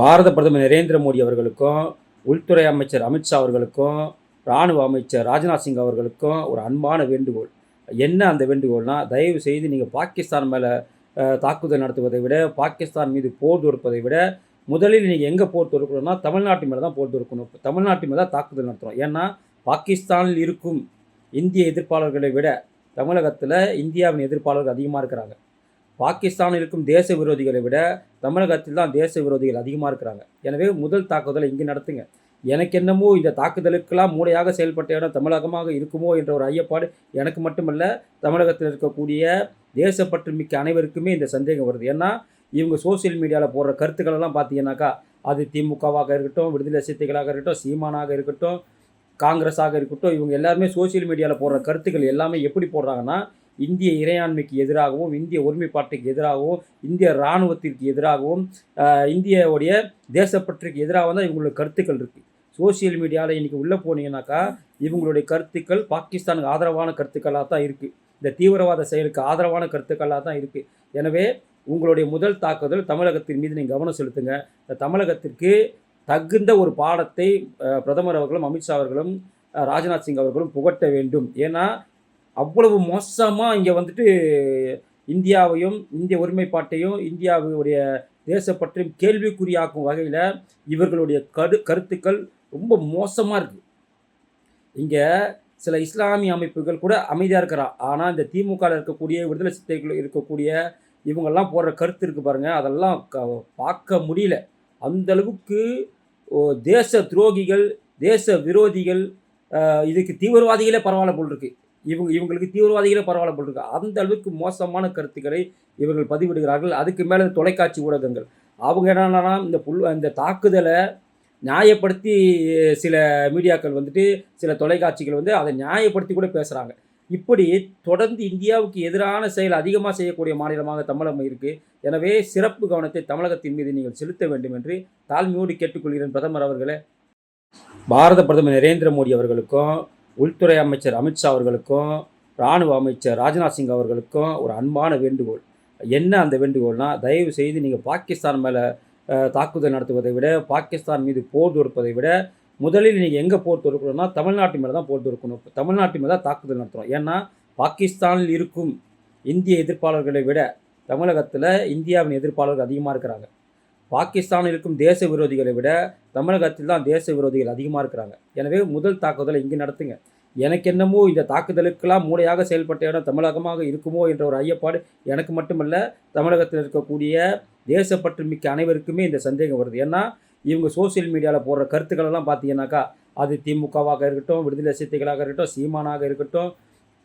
பாரத பிரதமர் நரேந்திர மோடி அவர்களுக்கும் உள்துறை அமைச்சர் அமித்ஷா அவர்களுக்கும் இராணுவ அமைச்சர் ராஜ்நாத் சிங் அவர்களுக்கும் ஒரு அன்பான வேண்டுகோள். என்ன அந்த வேண்டுகோள்னா தயவு செய்து நீங்கள் பாகிஸ்தான் மேலே தாக்குதல் நடத்துவதை விட பாகிஸ்தான் மீது போர் தொடுப்பதை விட முதலில் நீங்கள் எங்கே போர் தொடுக்கணும்னா தமிழ்நாட்டு மேலே தான் போர் தொடுக்கணும். தமிழ்நாட்டு மேலே தான் தாக்குதல் நடத்துகிறோம் ஏன்னா பாகிஸ்தானில் இருக்கும் இந்திய எதிர்ப்பாளர்களை விட தமிழகத்தில் இந்தியாவின் எதிர்ப்பாளர்கள் அதிகமாக இருக்கிறாங்க. பாகிஸ்தானில் இருக்கும் தேச விரோதிகளை விட தமிழகத்தில் தான் தேச விரோதிகள் அதிகமாக இருக்கிறாங்க. எனவே முதல் தாக்குதலை இங்கே நடத்துங்க. எனக்கு என்னமோ இந்த தாக்குதலுக்கெல்லாம் மூளையாக செயல்பட்ட இடம் தமிழகமாக இருக்குமோ என்ற ஒரு ஐயப்பாடு எனக்கு மட்டுமல்ல தமிழகத்தில் இருக்கக்கூடிய தேசப்பற்று மிக்க அனைவருக்குமே இந்த சந்தேகம் வருது. ஏன்னா இவங்க சோசியல் மீடியாவில் போடுற கருத்துக்களெல்லாம் பார்த்தீங்கன்னாக்கா அது திமுகவாக இருக்கட்டும் விடுதலை சித்தைகளாக இருக்கட்டும் சீமானாக இருக்கட்டும் காங்கிரஸாக இருக்கட்டும் இவங்க எல்லாருமே சோசியல் மீடியாவில் போடுற கருத்துக்கள் எல்லாமே எப்படி போடுறாங்கன்னா இந்திய இறையாண்மைக்கு எதிராகவும் இந்திய ஒருமைப்பாட்டுக்கு எதிராகவும் இந்திய இராணுவத்திற்கு எதிராகவும் இந்தியாவுடைய தேசப்பற்றுக்கு எதிராக தான் இவங்களோட கருத்துக்கள் இருக்குது சோசியல் மீடியாவில் இன்றைக்கி உள்ளே போனீங்கன்னாக்கா இவங்களுடைய கருத்துக்கள் பாகிஸ்தானுக்கு ஆதரவான கருத்துக்களாக தான் இருக்குது இந்த தீவிரவாத செயலுக்கு ஆதரவான கருத்துக்களாக தான் இருக்குது எனவே உங்களுடைய முதல் தாக்குதல் தமிழகத்தின் மீது நீங்கள் கவனம் செலுத்துங்க. இந்த தமிழகத்திற்கு தகுந்த ஒரு பாடத்தை பிரதமர் அவர்களும் அமித்ஷா அவர்களும் ராஜ்நாத் சிங் அவர்களும் புகட்ட வேண்டும். ஏன்னா அவ்வளவு மோசமாக இங்கே வந்துட்டு இந்தியாவையும் இந்திய ஒருமைப்பாட்டையும் இந்தியாவுடைய தேசப்பற்றையும் கேள்விக்குறியாக்கும் வகையில் இவர்களுடைய கரு கருத்துக்கள் ரொம்ப மோசமாக இருக்குது இங்கே சில இஸ்லாமிய அமைப்புகள் கூட அமைதியாக இருக்கிறான் ஆனால் இந்த திமுகவில் இருக்கக்கூடிய விடுதலை சித்தைகள் இருக்கக்கூடிய இவங்கெல்லாம் போடுற கருத்து இருக்குது பாருங்கள் அதெல்லாம் க பார்க்க முடியல. அந்தளவுக்கு ஓ, தேச துரோகிகள் தேச விரோதிகள் இதுக்கு தீவிரவாதிகளே பரவாயில்ல போல் இருக்குது இவங்க இவங்களுக்கு தீவிரவாதிகளே பரவாயில்ல போட்டுருக்கு அந்த அளவுக்கு மோசமான கருத்துக்களை இவர்கள் பதிவிடுகிறார்கள். அதுக்கு மேலே தொலைக்காட்சி ஊடகங்கள். அவங்க என்னன்னா இந்த புல் இந்த தாக்குதலை நியாயப்படுத்தி சில மீடியாக்கள் வந்துட்டு சில தொலைக்காட்சிகள் வந்து அதை நியாயப்படுத்தி கூட பேசுகிறாங்க இப்படி தொடர்ந்து இந்தியாவுக்கு எதிரான செயல் அதிகமாக செய்யக்கூடிய மாநிலமாக தமிழகம் இருக்குது எனவே சிறப்பு கவனத்தை தமிழகத்தின் மீது நீங்கள் செலுத்த வேண்டும் என்று தாழ்மையோடு கேட்டுக்கொள்கிறேன் பிரதமர் அவர்களே. பாரத பிரதமர் நரேந்திர மோடி அவர்களுக்கும் உள்துறை அமைச்சர் அமித்ஷா அவர்களுக்கும் இராணுவ அமைச்சர் ராஜ்நாத் சிங் அவர்களுக்கும் ஒரு அன்பான வேண்டுகோள். என்ன அந்த வேண்டுகோள்னால் தயவு செய்து நீங்கள் பாகிஸ்தான் மேலே தாக்குதல் நடத்துவதை விட பாகிஸ்தான் மீது போர் தொடுப்பதை விட முதலில் நீங்கள் எங்கே போர் தொடுக்கணும்னா தமிழ்நாட்டு மேலே தான் போர் தொடுக்கணும். தமிழ்நாட்டு மேலே தான் தாக்குதல் நடத்துகிறோம் ஏன்னா பாகிஸ்தானில் இருக்கும் இந்திய எதிர்ப்பாளர்களை விட தமிழகத்தில் இந்தியாவின் எதிர்ப்பாளர்கள் அதிகமாக இருக்கிறாங்க. பாகிஸ்தானில் இருக்கும் தேச விரோதிகளை விட தமிழகத்தில் தான் தேச விரோதிகள் அதிகமாக இருக்கிறாங்க. எனவே முதல் தாக்குதலை இங்கே நடத்துங்க. எனக்கு என்னமோ இந்த தாக்குதலுக்கெல்லாம் மூளையாக செயல்பட்ட இடம் தமிழகமாக இருக்குமோ என்ற ஒரு ஐயப்பாடு எனக்கு மட்டுமல்ல தமிழகத்தில் இருக்கக்கூடிய தேசப்பற்று மிக்க அனைவருக்குமே இந்த சந்தேகம் வருது. ஏன்னா இவங்க சோசியல் மீடியாவில் போடுற கருத்துக்களெல்லாம் பார்த்தீங்கன்னாக்கா அது திமுகவாக இருக்கட்டும் விடுதலை சிறுத்தைகளாக இருக்கட்டும் சீமானாக இருக்கட்டும்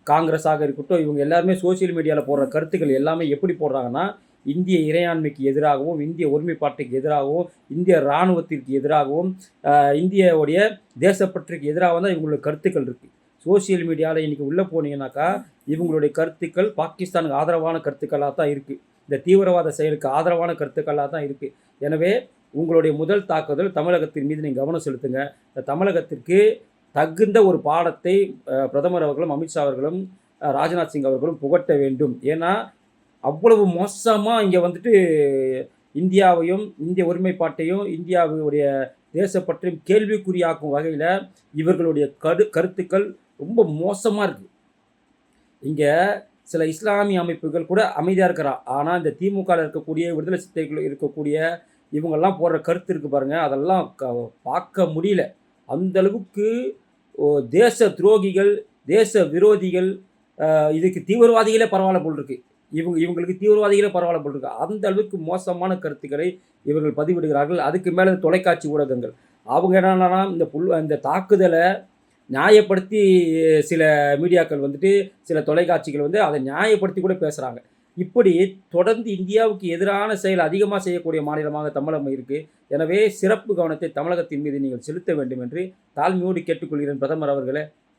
காங்கிரஸாக இருக்கட்டும் இவங்க எல்லாருமே சோசியல் மீடியாவில் போடுற கருத்துக்கள் எல்லாமே எப்படி போடுறாங்கன்னா இந்திய இறையாண்மைக்கு எதிராகவும் இந்திய ஒருமைப்பாட்டுக்கு எதிராகவும் இந்திய இராணுவத்திற்கு எதிராகவும் இந்தியாவுடைய தேசப்பற்றுக்கு எதிராக தான் இவங்களோட கருத்துக்கள் இருக்குது சோசியல் மீடியாவில் இன்றைக்கி உள்ளே போனீங்கன்னாக்கா இவங்களுடைய கருத்துக்கள் பாகிஸ்தானுக்கு ஆதரவான கருத்துக்களாக தான் இருக்குது இந்த தீவிரவாத செயலுக்கு ஆதரவான கருத்துக்களாக தான் இருக்குது எனவே உங்களுடைய முதல் தாக்குதல் தமிழகத்தின் மீது நீங்கள் கவனம் செலுத்துங்க. இந்த தமிழகத்திற்கு தகுந்த ஒரு பாடத்தை பிரதமர் அவர்களும் அமித்ஷா அவர்களும் ராஜ்நாத் சிங் அவர்களும் புகட்ட வேண்டும். ஏன்னா அவ்வளவு மோசமாக இங்கே வந்துட்டு இந்தியாவையும் இந்திய ஒருமைப்பாட்டையும் இந்தியாவுடைய தேசப்பற்றையும் கேள்விக்குறியாக்கும் வகையில் இவர்களுடைய கரு கருத்துக்கள் ரொம்ப மோசமாக இருக்குது இங்கே சில இஸ்லாமிய அமைப்புகள் கூட அமைதியாக இருக்கிறான் ஆனால் இந்த திமுகவில் இருக்கக்கூடிய விடுதலை சித்தைகள் இருக்கக்கூடிய இவங்கெல்லாம் போடுற கருத்து இருக்குது பாருங்கள் அதெல்லாம் க பார்க்க முடியல. அந்தளவுக்கு ஓ, தேச துரோகிகள் தேச விரோதிகள் இதுக்கு தீவிரவாதிகளே பரவாயில்ல போல் இருக்குது இவங்க இவங்களுக்கு தீவிரவாதிகளே பரவாயில்ல போல் அந்த அளவுக்கு மோசமான கருத்துக்களை இவர்கள் பதிவிடுகிறார்கள். அதுக்கு மேலே தொலைக்காட்சி ஊடகங்கள். அவங்க என்னன்னா இந்த புல் இந்த தாக்குதலை நியாயப்படுத்தி சில மீடியாக்கள் வந்துட்டு சில தொலைக்காட்சிகள் வந்து அதை நியாயப்படுத்தி கூட பேசுகிறாங்க இப்படி தொடர்ந்து இந்தியாவுக்கு எதிரான செயல் அதிகமாக செய்யக்கூடிய மாநிலமாக தமிழகம் இருக்குது எனவே சிறப்பு கவனத்தை தமிழகத்தின் மீது நீங்கள் செலுத்த வேண்டும் என்று தாழ்மையோடு கேட்டுக்கொள்கிறேன் பிரதமர் அவர்களே.